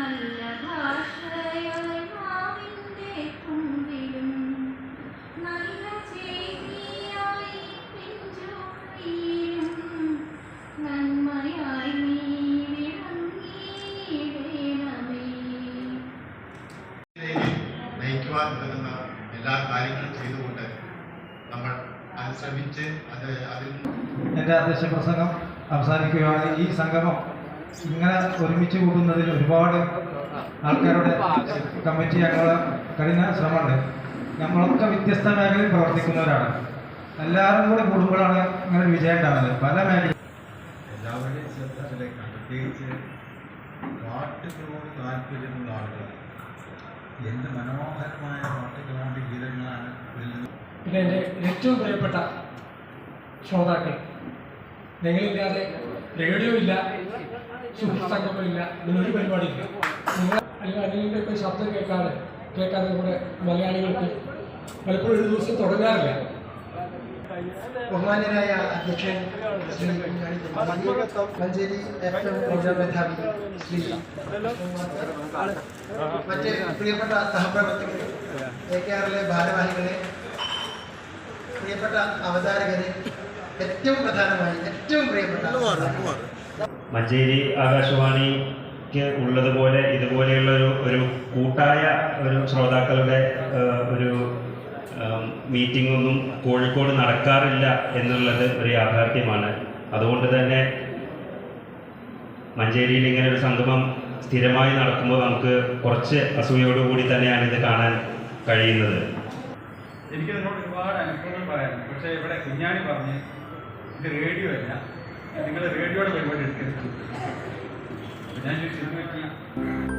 നല്ല നന്മയായി നീ എല്ലാ കാര്യങ്ങളും ചെയ്തുകൊണ്ട് നമ്മൾ അതിൽ അധ്യക്ഷ പ്രസംഗം അവസാനിക്കുകയാണ്. ഈ സംഗമം ഇങ്ങനെ ഒരുമിച്ച് കൂട്ടുന്നതിൽ ഒരുപാട് ആൾക്കാരുടെ കമ്മിറ്റി ഞങ്ങളെ കഴിഞ്ഞ ശ്രമമുണ്ട്. നമ്മളൊക്കെ വ്യത്യസ്ത മേഖലയിൽ പ്രവർത്തിക്കുന്നവരാണ്. എല്ലാവരും കൂടെ കൂടുമ്പോഴാണ് ഇങ്ങനെ വിജയം ഉണ്ടാകുന്നത്. പല മേഖല എല്ലാവരുടെയും ശ്രദ്ധത്തിലേക്കാണ് പ്രത്യേകിച്ച് പാട്ടുകളോട് താല്പര്യമുള്ള ആളുകൾ എന്ത് മനോഹരമായ പാട്ടുകളാണ് ഗീതങ്ങളാണ് പിന്നെ എന്റെ ഏറ്റവും പ്രിയപ്പെട്ട ശ്രോതാക്കൾ. നിങ്ങളില്ലാതെ റേഡിയോ ഇല്ല. സുഹൃത്തംഗമില്ല ഇതിനൊരു പരിപാടിയില്ല. നിങ്ങൾ അല്ലെങ്കിൽ ഒക്കെ ശബ്ദം കേൾക്കാതെ കേൾക്കാതെ നമ്മുടെ മലയാളികൾക്ക് പലപ്പോഴും ഒരു ദിവസം തുടങ്ങാറില്ല. ബഹുമാന്യനായ അധ്യക്ഷൻ Shri Manjeri F M programme മേധാവി ശ്രീ മറ്റ് പ്രിയപ്പെട്ട സഹപ്രവർത്തകരെ എ കെ ആറിലെ ഭാരവാഹികളെ പ്രിയപ്പെട്ട അവതാരകരെ ഏറ്റവും പ്രധാനമായി ഏറ്റവും പ്രിയപ്പെട്ട മഞ്ചേരി ആകാശവാണിക്ക് ഉള്ളതുപോലെ ഇതുപോലെയുള്ള ഒരു ഒരു കൂട്ടായ ഒരു ശ്രോതാക്കളുടെ ഒരു മീറ്റിംഗ് ഒന്നും കോഴിക്കോട് നടക്കാറില്ല എന്നുള്ളത് ഒരു യാഥാർത്ഥ്യമാണ്. അതുകൊണ്ട് തന്നെ മഞ്ചേരിയിൽ ഇങ്ങനെ ഒരു സംഗമം സ്ഥിരമായി നടക്കുമ്പോൾ നമുക്ക് കുറച്ച് അസൂയോടുകൂടി തന്നെയാണ് ഇത് കാണാൻ കഴിയുന്നത്. എനിക്ക് നിങ്ങളോട് ഒരുപാട് അനുഭവങ്ങൾ പറയാനുണ്ട്. പക്ഷേ ഇവിടെ കുഞ്ഞാണി പറഞ്ഞ് ഇത് റേഡിയോ അല്ല നിങ്ങൾ റേഡിയോയുടെ പരിപാടി എടുക്കരുത് അപ്പോൾ ഞാൻ ചോദിച്ചു ഇത് പറ്റി